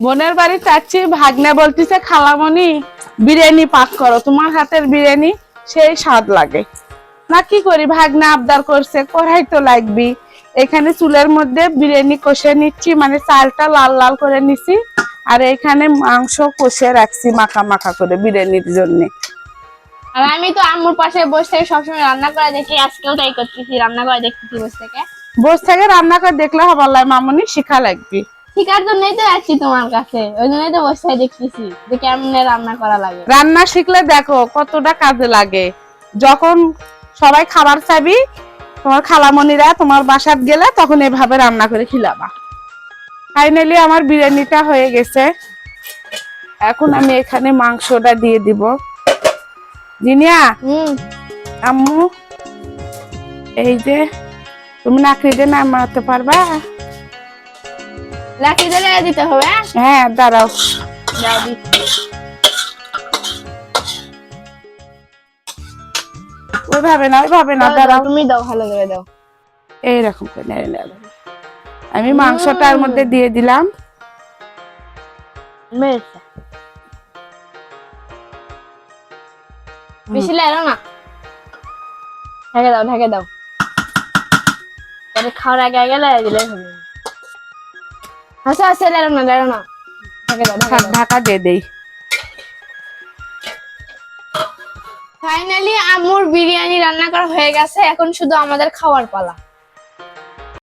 বোনের বাড়ি চাচ্ছি ভাগ্নে বলতেছে খালামণি বিরিয়ানি পাক করো। তোমার হাতের বিরিয়ানি সেই স্বাদ লাগে। না কি করি? ভাগ্নে আবদার করছে কড়াই তো লাগবি। এখানে চুলের মধ্যে বিরিয়ানি কষে নিচ্ছি মানে চালটা লাল লাল করে নিছি আর এখানে মাংস কষে রাখছি মাখা মাখা করে বিরিয়ানির জন্য। আর আমি তো আম্মুর পাশে বসে সবসময় রান্না করে দেখি আজকেও তাই করতেছি রান্না করে দেখতেছি বসে থেকে। বস থেকে রান্না করে দেখলে হবে লাগে মামনি শিখা লাগবে। শিকার জন্যই তো যাচ্ছি তোমার কাছে। ওই জন্যই তো বসে দেখতেছি যে কেমনে রান্না করা লাগে। রান্না শিখলে দেখো কতটা কাজে লাগে। যখন সবাই খাবার চাবি তোমার খালামণিরা তোমার বাসাত গেলে তখন এভাবে রান্না করে খিলাবা। ফাইনালি আমার বিরিয়ানিটা হয়ে গেছে। এখন আমি এখানে মাংসটা দিয়ে দিব। জিনিয়া হুম। আম্মু এই যে তুমি নাকড়িতে নামাতে পারবা? লাঠি ধরে দিতে হবে হ্যাঁ? হ্যাঁ দাঁড়াও। দাও। ওইভাবে না ওইভাবে না দাঁড়াও। তুমি দাও ভালো করে দাও। এইরকম করে নেড়ে নেড়ে। আমি মাংসটার মধ্যে দিয়ে দিলাম। বেশি লেরো না। ঢেকে দাও ঢেকে দাও। খাওয়ার আগে আগে লেরে দিলে হবে। আচ্ছা আচ্ছা লেরো না লেরো না। ঢাকা দিয়ে দেই। ফাইনালি আমুর বিরিয়ানি রান্না করা হয়ে গেছে। এখন শুধু আমাদের খাওয়ার পালা।